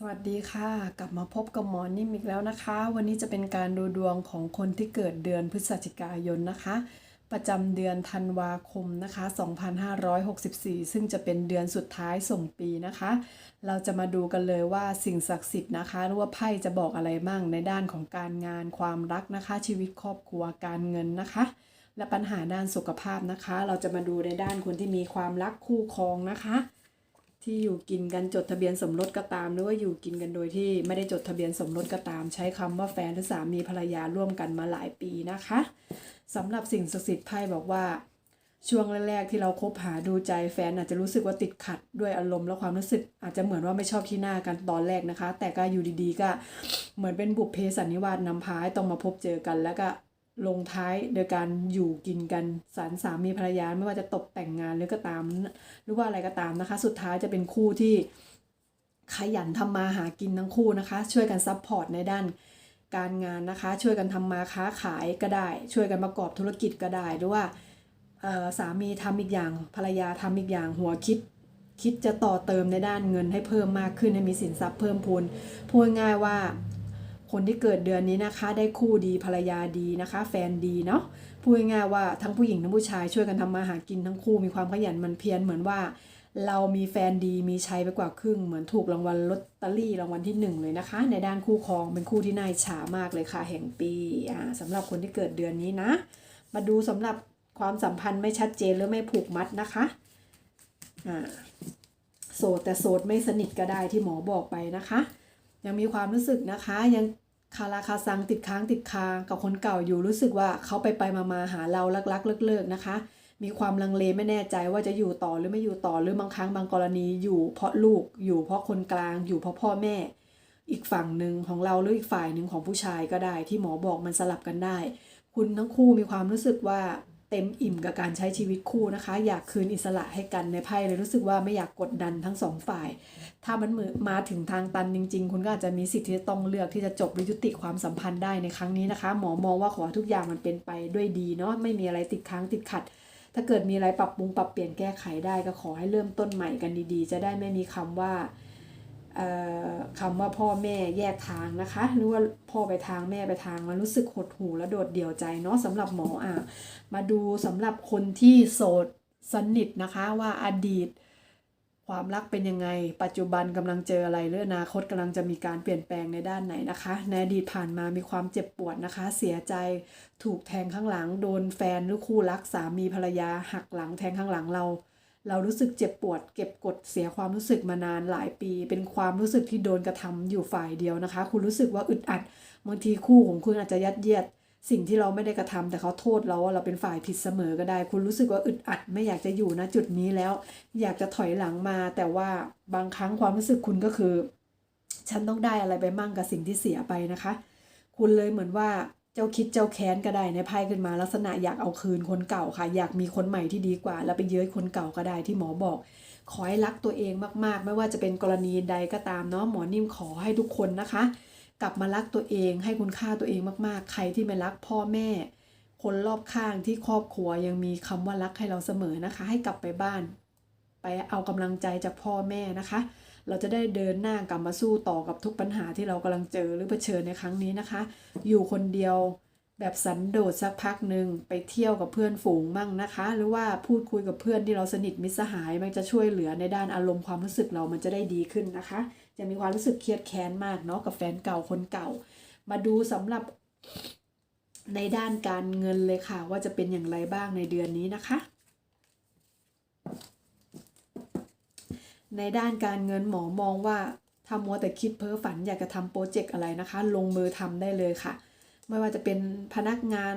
สวัสดีค่ะ กลับมาพบกับหมอนิ่มอีกแล้วนะคะ วันนี้จะเป็นการดูดวงของคนที่เกิดเดือนพฤศจิกายนนะคะ ประจำเดือนธันวาคมนะคะ 2564 ซึ่งจะเป็นเดือนสุดท้ายส่งปีนะคะ เราจะมาดูกันเลยว่าสิ่งศักดิ์สิทธิ์นะคะหรือว่าไพ่จะบอกอะไรบ้างในด้านของการงานความรักนะคะ ชีวิตครอบครัวการเงินนะคะ และปัญหาด้านสุขภาพนะคะ เราจะมาดูในด้านคนที่มีความรักคู่ครองนะคะ ที่อยู่กินกันจดทะเบียนสมรสก็ตาม หรือว่าอยู่กินกันโดยที่ไม่ได้จดทะเบียนสมรสก็ตาม ใช้คำว่าแฟนหรือสามีภรรยาร่วมกันมาหลายปีนะคะสำหรับสิ่งศักดิ์สิทธิ์ไพ่บอกว่า ช่วงแรกๆที่เราคบหาดูใจแฟนอาจจะรู้สึกว่าติดขัดด้วยอารมณ์และความรู้สึก อาจจะเหมือนว่าไม่ชอบที่หน้ากันตอนแรกนะคะ แต่ก็อยู่ดีๆ ก็เหมือนเป็นบุพเพสันนิวาสนำพาให้ต้องมาพบเจอกันแล้วก็ ลงท้ายโดยการอยู่กินกันสารสามีภรรยาไม่ว่าจะตกแต่งงานหรือก็ตาม หรือว่าอะไรก็ตามนะคะ สุดท้ายจะเป็นคู่ที่ขยันทำมาหากินทั้งคู่นะคะ ช่วยกันซัพพอร์ตในด้านการงานนะคะ ช่วยกันทำมาค้าขายก็ได้ ช่วยกันประกอบธุรกิจก็ได้หรือว่าสามีทำอีกอย่างภรรยาทำอีกอย่างหัวคิด คิดจะต่อเติมในด้านเงินให้เพิ่มมากขึ้นให้มีสินทรัพย์เพิ่มพูนพูดง่ายว่า คนที่เกิดเดือนนี้นะคะ ได้คู่ดีภรรยาดีนะคะ แฟนดีเนาะพูดง่ายๆว่าทั้งผู้หญิงทั้งผู้ชายช่วยกันทำมาหากินทั้งคู่มีความขยันมันเพียรเหมือนว่า เรามีแฟนดีมีชัยไปกว่าครึ่ง เหมือนถูกรางวัลลอตเตอรี่รางวัลที่หนึ่งเลยนะคะ ในด้านคู่ครองเป็นคู่ที่น่าฉามากเลยค่ะ แห่งปีอ่าสำหรับคนที่เกิดเดือนนี้นะ มาดูสำหรับความสัมพันธ์ไม่ชัดเจนหรือไม่ผูกมัดนะคะอ่าโสดแต่โสดไม่สนิทก็ได้ที่หมอบอกไปนะคะ ยังมีความรู้สึกนะคะ ยังคาราคาซังติดค้างติดคากับคนเก่าอยู่รู้สึกว่าเขาไปไปมามาหาเราลักลักเลิกเลิกๆนะคะ มีความลังเลไม่แน่ใจว่าจะอยู่ต่อหรือไม่อยู่ต่อหรือบางครั้งบางกรณีอยู่เพราะลูกอยู่เพราะคนกลางอยู่เพราะพ่อแม่ อีกฝั่งหนึ่งของเราหรืออีกฝ่ายหนึ่งของผู้ชายก็ได้ ที่หมอบอกมันสลับกันได้ คุณทั้งคู่มีความรู้สึกว่า เต็มอิ่มกับการใช้ชีวิตคู่นะคะ อยากคืนอิสระให้กันในไพ่เลยรู้สึกว่าไม่อยากกดดันทั้งสองฝ่าย ถ้ามันมือมาถึงทางตันจริง ๆ คุณก็อาจจะมีสิทธิ์ที่จะต้องเลือกที่จะจบหรือยุติความสัมพันธ์ได้ในครั้งนี้นะคะ หมอมองว่าขอทุกอย่างมันเป็นไปด้วยดีเนาะไม่มีอะไรติดค้างติดขัด ถ้าเกิดมีอะไรปรับปรุงปรับเปลี่ยนแก้ไขได้ก็ขอให้เริ่มต้นใหม่กันดีๆ จะได้ไม่มีคำว่า คำว่าพ่อแม่แยกทางนะคะ หรือว่าพ่อไปทางแม่ไปทางมันรู้สึกหดหู่และโดดเดี่ยวใจเนาะสำหรับหมออะมาดูสำหรับคนที่โสดสนิทนะคะว่าอดีต ความรักเป็นยังไง ปัจจุบันกำลังเจออะไรหรืออนาคตกำลังจะมีการเปลี่ยนแปลงในด้านไหนนะคะในอดีตผ่านมามีความเจ็บปวดนะคะ เสียใจถูกแทงข้างหลัง โดนแฟนหรือคู่รักสามีภรรยาหักหลังแทงข้างหลังเรา เรารู้สึกเจ็บปวด เก็บกดเสียความรู้สึกมานานหลายปี เป็นความรู้สึกที่โดนกระทำอยู่ฝ่ายเดียวนะคะ คุณรู้สึกว่าอึดอัดบางทีคู่ของคุณอาจจะยัดเยียด สิ่งที่เราไม่ได้กระทำแต่เขาโทษเราว่าเราเป็นฝ่ายผิดเสมอก็ได้ คุณรู้สึกว่าอึดอัดไม่อยากจะอยู่ณจุดนี้แล้ว อยากจะถอยหลังมา แต่ว่าบางครั้งความรู้สึกคุณก็คือ ฉันต้องได้อะไรไปมั่งกับสิ่งที่เสียไปนะคะ คุณเลยเหมือนว่า เจ้าคิดเจ้าแค้นก็ได้ในไพ่ขึ้นมา ลักษณะอยากเอาคืนคนเก่าค่ะ อยากมีคนใหม่ที่ดีกว่า แล้วไปเย้ยคนเก่าก็ได้ที่หมอบอก ขอให้รักตัวเองมากๆ ไม่ว่าจะเป็นกรณีใดก็ตามเนาะหมอนิ่มขอให้ทุกคนนะคะ กลับมารักตัวเองให้คุณค่าตัวเองมากๆ ใครที่ไม่รักพ่อแม่ คนรอบข้างที่ครอบครัวยังมีคำว่ารักให้เราเสมอนะคะ ให้กลับไปบ้าน ไปเอากำลังใจจากพ่อแม่นะคะ เราจะได้เดินหน้ากลับมาสู้ต่อกับทุกปัญหาที่เรากำลังเจอหรือเผชิญในครั้งนี้นะคะ อยู่คนเดียวแบบสันโดษสักพักหนึ่งไปเที่ยวกับเพื่อนฝูงมั่งนะคะ หรือว่าพูดคุยกับเพื่อนที่เราสนิทมิตรสหายมันจะช่วยเหลือในด้านอารมณ์ความรู้สึกเรามันจะได้ดีขึ้นนะคะ จะมีความรู้สึกเครียดแค้นมากเนาะกับแฟนเก่าคนเก่า มาดูสำหรับในด้านการเงินเลยค่ะ ว่าจะเป็นอย่างไรบ้างในเดือนนี้นะคะ ในด้านการเงินหมอมองว่าถ้ามัวแต่คิดเพ้อฝันอยากจะทำโปรเจกต์อะไรนะคะ ลงมือทำได้เลยค่ะ ไม่ว่าจะเป็นพนักงาน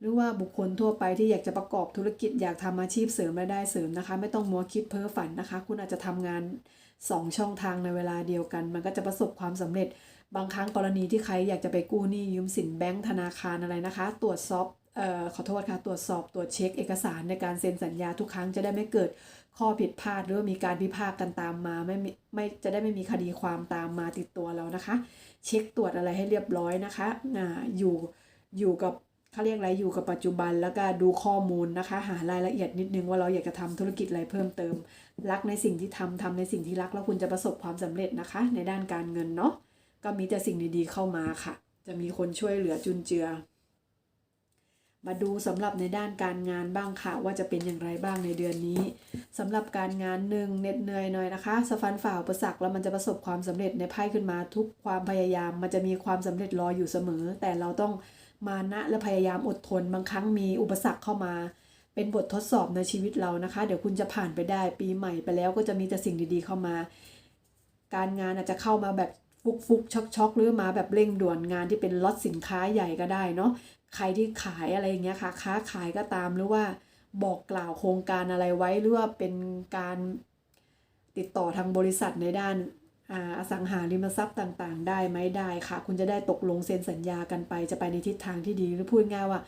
หรือว่าบุคคลทั่วไปที่อยากจะประกอบธุรกิจอยากทำอาชีพเสริมรายได้เสริมนะคะ ไม่ต้องมัวคิดเพ้อฝันนะคะ คุณอาจจะทำงาน 2 ช่องทางในเวลาเดียวกัน มันก็จะประสบความสำเร็จ บางครั้งกรณีที่ใครอยากจะไปกู้หนี้ยืมสินแบงก์ธนาคารอะไรนะคะ ตรวจสอบ อ่อขอโทษค่ะตรวจสอบตรวจเช็คเอกสารในการเซ็นสัญญาทุกครั้งจะได้ไม่เกิดข้อผิดพลาดหรือว่ามีการพิพากกันตามมาไม่ไม่จะได้ไม่มีคดีความตามมาติดตัวเรานะคะ เช็คตรวจอะไรให้เรียบร้อยนะคะอ่าอยู่อยู่กับเขาเรียกอะไรอยู่กับปัจจุบันแล้วก็ดูข้อมูลนะคะ หารายละเอียดนิดนึงว่าเราอยากจะทำธุรกิจอะไรเพิ่มเติม รักในสิ่งที่ทำทำในสิ่งที่รักแล้วคุณจะประสบความสำเร็จนะคะ ในด้านการเงินเนาะก็มีแต่สิ่งดีๆเข้ามาค่ะ จะมีคนช่วยเหลือจุนเจือ มาดูสำหรับในด้านการงานบ้างค่ะ ว่าจะเป็นอย่างไรบ้างในเดือนนี้สำหรับการงานหนึ่งเหน็ดเหนื่อยหน่อยนะคะสฟันฝ่าอุปสรรคแล้วมันจะประสบความสำเร็จในไพ่ขึ้นมาทุกความพยายาม มันจะมีความสำเร็จรออยู่เสมอ แต่เราต้องมานะและพยายามอดทนบางครั้งมีอุปสรรคเข้ามา เป็นบททดสอบในชีวิตเรานะคะ เดี๋ยวคุณจะผ่านไปได้ปีใหม่ไปแล้วก็จะมีแต่สิ่งดีๆเข้ามา การงานอาจจะเข้ามาแบบฟุกฟุกช็อกช็อกหรือมาแบบเร่งด่วนงานที่เป็นล็อตสินค้าใหญ่ก็ได้เนาะ ใครที่ขายอะไรอย่างเงี้ยค่ะ ค้าขายก็ตามหรือว่าบอกกล่าวโครงการอะไรไว้หรือว่าเป็นการติดต่อทางบริษัทในด้านอสังหาริมทรัพย์ต่างๆ ได้ไหมได้ค่ะ คุณจะได้ตกลงเซ็นสัญญากันไป จะไปในทิศทางที่ดีหรือพูดง่ายว่า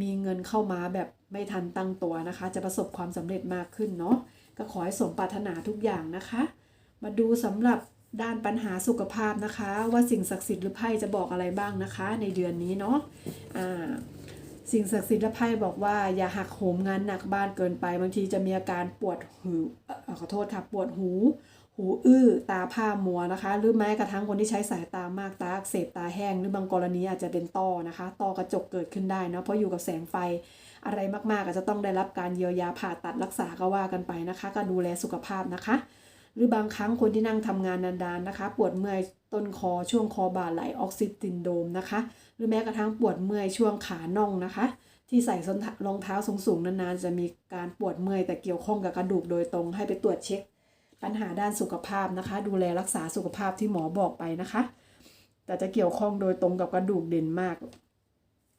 มีเงินเข้ามาแบบไม่ทันตั้งตัวนะคะ จะประสบความสำเร็จมากขึ้นเนาะก็ขอให้สมปรารถนาทุกอย่างนะคะ มาดูสำหรับ ด้านปัญหาสุขภาพนะคะ ว่าสิ่งศักดิ์สิทธิ์หรือไพ่จะบอกอะไรบ้างนะคะ ในเดือนนี้เนาะอ่าสิ่งศักดิ์สิทธิ์และไพ่บอกว่าอย่าหักโหมงานหนักบ้านเกินไป บางทีจะมีอาการปวดหูอขอโทษค่ะปวดหู หูอื้อตาผ้ามัวนะคะ หรือแม้กระทั่งคนที่ใช้สายตามากตาอักเสบตาแห้งหรือบางกรณีอาจจะเป็นต้อนะคะต้อกระจกเกิดขึ้นได้นะเพราะอยู่กับแสงไฟอะไรมากๆอาจจะต้องได้รับการเยียวยาผ่าตัดรักษาก็ว่ากันไปนะคะ ก็ดูแลสุขภาพนะคะ หรือบางครั้งคนที่นั่งทำงานนานๆนะคะ ปวดเมื่อยต้นคอช่วงคอบ่าไหลออกซิตินโดมนะคะ หรือแม้กระทั่งปวดเมื่อยช่วงขาน่องนะคะ ที่ใส่ส้นรองเท้าสูงๆนานๆ จะมีการปวดเมื่อยแต่เกี่ยวข้องกับกระดูกโดยตรงให้ไปตรวจเช็ค ปัญหาด้านสุขภาพนะคะ ดูแลรักษาสุขภาพที่หมอบอกไปนะคะ แต่จะเกี่ยวข้องโดยตรงกับกระดูกเด่นมาก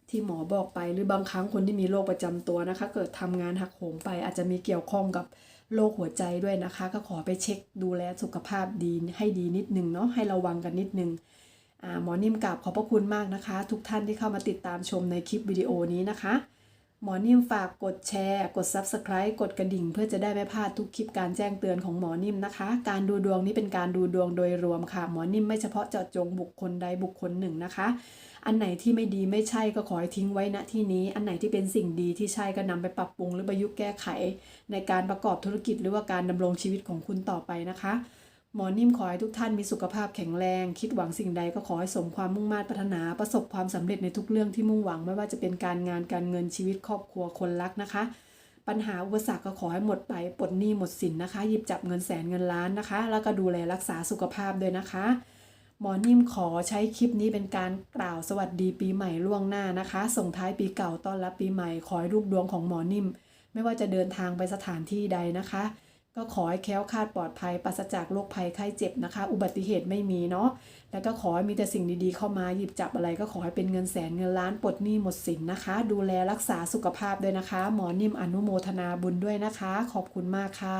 ที่หมอบอกไปหรือบางครั้งคนที่มีโรคประจำตัวนะคะ เกิดทำงานหักโหมไปอาจจะมีเกี่ยวข้องกับ โรคหัวใจด้วยนะคะ ก็ขอไปเช็คดูแลสุขภาพดีให้ดีนิดนึงเนาะให้ระวังกันนิดนึงอ่าหมอนิ่มกราบขอบพระคุณมากนะคะ ทุกท่านที่เข้ามาติดตามชมในคลิปวิดีโอนี้นะคะ หมอนิ่มฝากกดแชร์ กด Subscribe กดกระดิ่ง เพื่อจะได้ไม่พลาดทุกคลิปการแจ้งเตือนของหมอนิ่มนะคะ การดูดวงนี้เป็นการดูดวงโดยรวมค่ะ หมอนิ่มไม่เฉพาะเจาะจงบุคคลใดบุคคลหนึ่งนะคะ อันไหนที่ไม่ดีไม่ใช่ก็ขอให้ทิ้งไว้ณที่นี้ อันไหนที่เป็นสิ่งดีที่ใช่ก็นำไปปรับปรุงหรือประยุกต์แก้ไข ในการประกอบธุรกิจหรือว่าการดำรงชีวิตของคุณต่อไปนะคะ หมอนิ่มขอให้ทุกท่านมีสุขภาพแข็งแรง คิดหวังสิ่งใดก็ขอให้สมความมุ่งมา่ปรารถนาประสบความสำเร็จในทุกเรื่องที่มุ่งหวังไม่ว่าจะเป็นการงานการเงินชีวิตครอบครัวคนรักนะคะ ปัญหาอุปสรรคก็ขอให้หมดไปปลดหนี้หมดสินนะคะ หยิบจับเงินแสนเงินล้านนะคะ แล้วก็ดูแลรักษาสุขภาพด้วยนะคะ หมอนิ่มขอใช้คลิปนี้เป็นการกล่าวสวัสดีปีใหม่ล่วงหน้านะคะ ส่งท้ายปีเก่าต้อนรับปีใหม่ ขอให้ลูกดวงของหมอนิ่ม ไม่ว่าจะเดินทางไปสถานที่ใดนะคะ ก็ขอให้แค้วคาดปลอดภัยปราศจากโรคภัยไข้เจ็บนะคะ อุบัติเหตุไม่มีเนาะแล้วก็ขอให้มีแต่สิ่งดีๆเข้ามาหยิบจับอะไร ก็ขอให้เป็นเงินแสนเงินล้านปลดหนี้หมดสินนะคะ ดูแลรักษาสุขภาพด้วยนะคะ หมอนิ่มอนุโมทนาบุญด้วยนะคะ ขอบคุณมากค่ะ